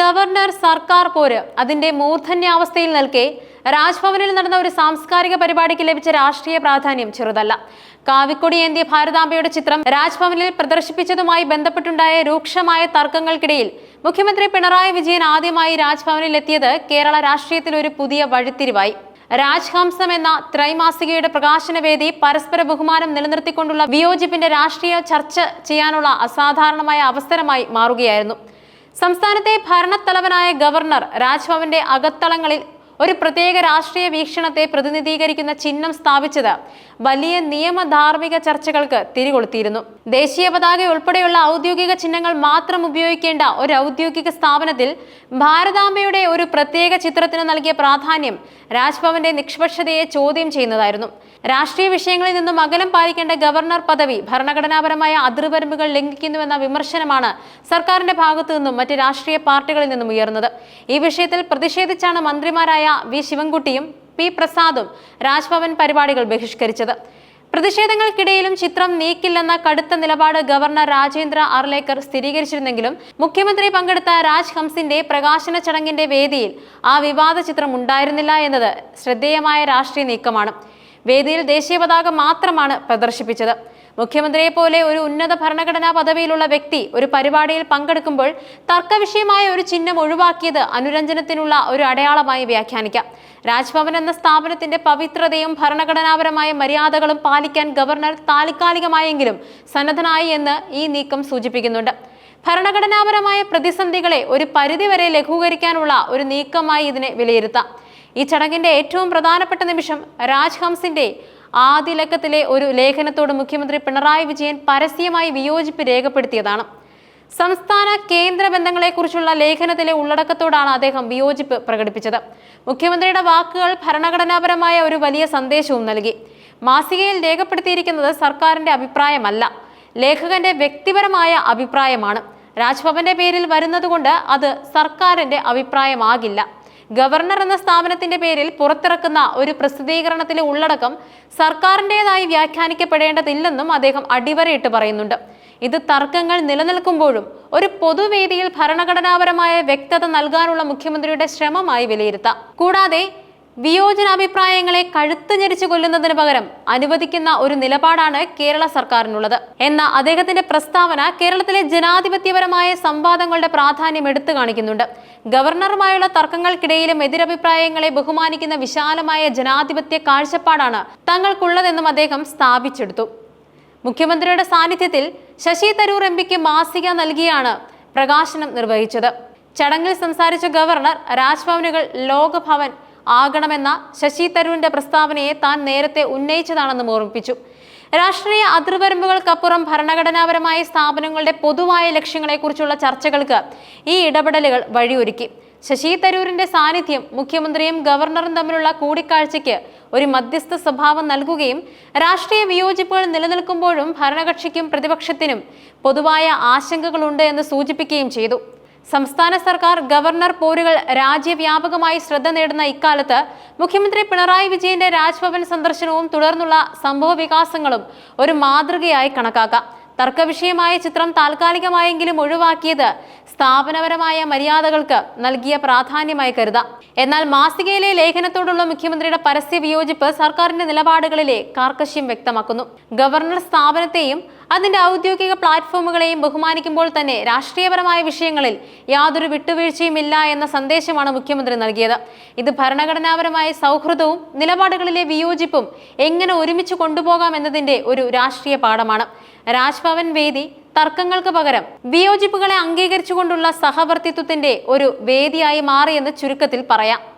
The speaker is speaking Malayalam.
ഗവർണർ സർക്കാർ പോര്. അതിന്റെ മൂർധന്യാവസ്ഥയിൽ നിൽക്കെ രാജ്ഭവനിൽ നടന്ന ഒരു സാംസ്കാരിക പരിപാടിക്ക് ലഭിച്ച രാഷ്ട്രീയ പ്രാധാന്യം ചെറുതല്ല. കാവിക്കൊടി ഏന്തിയ ഭാരതാംബയുടെ ചിത്രം രാജ്ഭവനിൽ പ്രദർശിപ്പിച്ചതുമായി ബന്ധപ്പെട്ടുണ്ടായ രൂക്ഷമായ തർക്കങ്ങൾക്കിടയിൽ മുഖ്യമന്ത്രി പിണറായി വിജയൻ ആദ്യമായി രാജ്ഭവനിൽ എത്തിയത് കേരള രാഷ്ട്രീയത്തിൽ ഒരു പുതിയ വഴിത്തിരിവായി. രാജ്ഹംസം എന്ന ത്രൈമാസികയുടെ പ്രകാശനവേദി പരസ്പര ബഹുമാനം നിലനിർത്തിക്കൊണ്ടുള്ള വിയോജിപ്പിന്റെ രാഷ്ട്രീയ ചർച്ച ചെയ്യാനുള്ള അസാധാരണമായ അവസരമായി മാറുകയായിരുന്നു. സംസ്ഥാനത്തെ ഭരണത്തലവനായ ഗവർണർ രാജ്ഭവന്റെ അകത്തളങ്ങളിൽ ഒരു പ്രത്യേക രാഷ്ട്രീയ വീക്ഷണത്തെ പ്രതിനിധീകരിക്കുന്ന ചിഹ്നം സ്ഥാപിച്ചത് വലിയ നിയമധാർമ്മിക ചർച്ചകൾക്ക് തിരികൊളുത്തിയിരുന്നു. ദേശീയ പതാക ഉൾപ്പെടെയുള്ള ഔദ്യോഗിക ചിഹ്നങ്ങൾ മാത്രം ഉപയോഗിക്കേണ്ട ഒരു ഔദ്യോഗിക സ്ഥാപനത്തിൽ ഭാരതാംബയുടെ ഒരു പ്രത്യേക ചിത്രത്തിന് നൽകിയ പ്രാധാന്യം രാജ്ഭവന്റെ നിഷ്പക്ഷതയെ ചോദ്യം ചെയ്യുന്നതായിരുന്നു. രാഷ്ട്രീയ വിഷയങ്ങളിൽ നിന്നും അകലം പാലിക്കേണ്ട ഗവർണർ പദവി ഭരണഘടനാപരമായ അതിർവരമ്പുകൾ ലംഘിക്കുന്നുവെന്ന വിമർശനമാണ് സർക്കാരിന്റെ ഭാഗത്തു നിന്നും മറ്റ് രാഷ്ട്രീയ പാർട്ടികളിൽ നിന്നും ഉയർന്നത്. ഈ വിഷയത്തിൽ പ്രതിഷേധിച്ചാണ് മന്ത്രിമാരായ വി ശിവൻകുട്ടിയും പി പ്രസാദും രാജ്ഭവൻ പരിപാടികൾ ബഹിഷ്കരിച്ചത്. പ്രതിഷേധങ്ങൾക്കിടയിലും ചിത്രം നീക്കില്ലെന്ന കടുത്ത നിലപാട് ഗവർണർ രാജേന്ദ്ര അർലേക്കർ സ്ഥിരീകരിച്ചിരുന്നെങ്കിലും മുഖ്യമന്ത്രി പങ്കെടുത്ത രാജ് ഹംസിന്റെ പ്രകാശന ചടങ്ങിന്റെ വേദിയിൽ ആ വിവാദ ചിത്രം ഉണ്ടായിരുന്നില്ല എന്നത് ശ്രദ്ധേയമായ രാഷ്ട്രീയ നീക്കമാണ്. വേദിയിൽ ദേശീയ പതാക മാത്രമാണ് പ്രദർശിപ്പിച്ചത്. മുഖ്യമന്ത്രിയെ പോലെ ഒരു ഉന്നത ഭരണഘടനാ പദവിയിലുള്ള വ്യക്തി ഒരു പരിപാടിയിൽ പങ്കെടുക്കുമ്പോൾ തർക്കവിഷയമായ ഒരു ചിഹ്നം ഒഴിവാക്കിയത് അനുരഞ്ജനത്തിനുള്ള ഒരു അടയാളമായി വ്യാഖ്യാനിക്കാം. രാജ്ഭവൻ എന്ന സ്ഥാപനത്തിന്റെ പവിത്രതയും ഭരണഘടനാപരമായ മര്യാദകളും പാലിക്കാൻ ഗവർണർ താൽക്കാലികമായെങ്കിലും സന്നദ്ധനായി എന്ന് ഈ നീക്കം സൂചിപ്പിക്കുന്നുണ്ട്. ഭരണഘടനാപരമായ പ്രതിസന്ധികളെ ഒരു പരിധിവരെ ലഘൂകരിക്കാനുള്ള ഒരു നീക്കമായി ഇതിനെ വിലയിരുത്താം. ഈ ചടങ്ങിന്റെ ഏറ്റവും പ്രധാനപ്പെട്ട നിമിഷം രാജ്ഹംസിന്റെ ആദ്യ ലക്കത്തിലെ ഒരു ലേഖനത്തോട് മുഖ്യമന്ത്രി പിണറായി വിജയൻ പരസ്യമായി വിയോജിപ്പ് രേഖപ്പെടുത്തിയതാണ്. സംസ്ഥാന കേന്ദ്ര ബന്ധങ്ങളെക്കുറിച്ചുള്ള ലേഖനത്തിലെ ഉള്ളടക്കത്തോടാണ് അദ്ദേഹം വിയോജിപ്പ് പ്രകടിപ്പിച്ചത്. മുഖ്യമന്ത്രിയുടെ വാക്കുകൾ ഭരണഘടനാപരമായ ഒരു വലിയ സന്ദേശവും നൽകി. മാസികയിൽ രേഖപ്പെടുത്തിയിരിക്കുന്നത് സർക്കാരിന്റെ അഭിപ്രായമല്ല ലേഖകന്റെ വ്യക്തിപരമായ അഭിപ്രായമാണ്. രാജ്ഭവന്റെ പേരിൽ വരുന്നതുകൊണ്ട് അത് സർക്കാരിന്റെ അഭിപ്രായമാകില്ല. ഗവർണർ എന്ന സ്ഥാപനത്തിന്റെ പേരിൽ പുറത്തിറക്കുന്ന ഒരു പ്രസിദ്ധീകരണത്തിലെ ഉള്ളടക്കം സർക്കാരിന്റെതായി വ്യാഖ്യാനിക്കപ്പെടേണ്ടതില്ലെന്നും അദ്ദേഹം അടിവരയിട്ട് പറയുന്നുണ്ട്. ഇത് തർക്കങ്ങൾ നിലനിൽക്കുമ്പോഴും ഒരു പൊതുവേദിയിൽ ഭരണഘടനാപരമായ വ്യക്തത നൽകാനുള്ള മുഖ്യമന്ത്രിയുടെ ശ്രമമായി വിലയിരുത്താം. കൂടാതെ വിയോജനാഭിപ്രായങ്ങളെ കഴുത്ത് ഞെരിച്ചു കൊല്ലുന്നതിന് പകരം അനുവദിക്കുന്ന ഒരു നിലപാടാണ് കേരള സർക്കാരിനുള്ളത്. എന്ന അദ്ദേഹത്തിന്റെ പ്രസ്താവന കേരളത്തിലെ ജനാധിപത്യപരമായ സംവാദങ്ങളുടെ പ്രാധാന്യം എടുത്തു കാണിക്കുന്നുണ്ട്. ഗവർണറുമായുള്ള തർക്കങ്ങൾക്കിടയിലും എതിരഭിപ്രായങ്ങളെ ബഹുമാനിക്കുന്ന വിശാലമായ ജനാധിപത്യ കാഴ്ചപ്പാടാണ് തങ്ങൾക്കുള്ളതെന്നും അദ്ദേഹം സ്ഥാപിച്ചെടുത്തു. മുഖ്യമന്ത്രിയുടെ സാന്നിധ്യത്തിൽ ശശി തരൂർ എം പിക്ക് മാസിക നൽകിയാണ് പ്രകാശനം നിർവഹിച്ചത്. ചടങ്ങിൽ സംസാരിച്ച ഗവർണർ രാജ്ഭവനുകൾ ലോകഭവൻ ആകണമെന്ന ശശി തരൂരിന്റെ പ്രസ്താവനയെ താൻ നേരത്തെ ഉന്നയിച്ചതാണെന്നും ഓർമ്മിപ്പിച്ചു. രാഷ്ട്രീയ അതിർവരമ്പുകൾക്കപ്പുറം ഭരണഘടനാപരമായ സ്ഥാപനങ്ങളുടെ പൊതുവായ ലക്ഷ്യങ്ങളെക്കുറിച്ചുള്ള ചർച്ചകൾക്ക് ഈ ഇടപെടലുകൾ വഴിയൊരുക്കി. ശശി തരൂരിന്റെ സാന്നിധ്യം മുഖ്യമന്ത്രിയും ഗവർണറും തമ്മിലുള്ള കൂടിക്കാഴ്ചയ്ക്ക് ഒരു മധ്യസ്ഥ സ്വഭാവം നൽകുകയും രാഷ്ട്രീയ വിയോജിപ്പുകൾ നിലനിൽക്കുമ്പോഴും ഭരണകക്ഷിക്കും പ്രതിപക്ഷത്തിനും പൊതുവായ ആശങ്കകളുണ്ട് എന്ന് സൂചിപ്പിക്കുകയും ചെയ്തു. സംസ്ഥാന സർക്കാർ ഗവർണർ പോരുകൾ രാജ്യവ്യാപകമായി ശ്രദ്ധ നേടുന്ന ഇക്കാലത്ത് മുഖ്യമന്ത്രി പിണറായി വിജയന്റെ രാജ്ഭവൻ സന്ദർശനവും തുടർന്നുള്ള സംഭവ വികാസങ്ങളും ഒരു മാതൃകയായി കണക്കാക്കാം. തർക്കവിഷയമായ ചിത്രം താൽക്കാലികമായെങ്കിലും ഒഴിവാക്കിയത് സ്ഥാപനപരമായ മര്യാദകൾക്ക് നൽകിയ പ്രാധാന്യമായി കരുതാം. എന്നാൽ മാസികയിലെ ലേഖനത്തോടുള്ള മുഖ്യമന്ത്രിയുടെ പരസ്യ വിയോജിപ്പ് സർക്കാരിന്റെ നിലപാടുകളിലെ കാർക്കശ്യം വ്യക്തമാക്കുന്നു. ഗവർണർ സ്ഥാപനത്തെയും അതിന്റെ ഔദ്യോഗിക പ്ലാറ്റ്ഫോമുകളെയും ബഹുമാനിക്കുമ്പോൾ തന്നെ രാഷ്ട്രീയപരമായ വിഷയങ്ങളിൽ യാതൊരു വിട്ടുവീഴ്ചയുമില്ല എന്ന സന്ദേശമാണ് മുഖ്യമന്ത്രി നൽകിയത്. ഇത് ഭരണഘടനാപരമായ സൗഹൃദവും നിലപാടുകളിലെ വിയോജിപ്പും എങ്ങനെ ഒരുമിച്ച് കൊണ്ടുപോകാം എന്നതിന്റെ ഒരു രാഷ്ട്രീയ പാഠമാണ്. രാജ്ഭവൻ വേദി തർക്കങ്ങൾക്ക് പകരം വിയോജിപ്പുകളെ അംഗീകരിച്ചുകൊണ്ടുള്ള സഹവർത്തിത്വത്തിന്റെ ഒരു വേദിയായി മാറിയെന്ന് ചുരുക്കത്തിൽ പറയാം.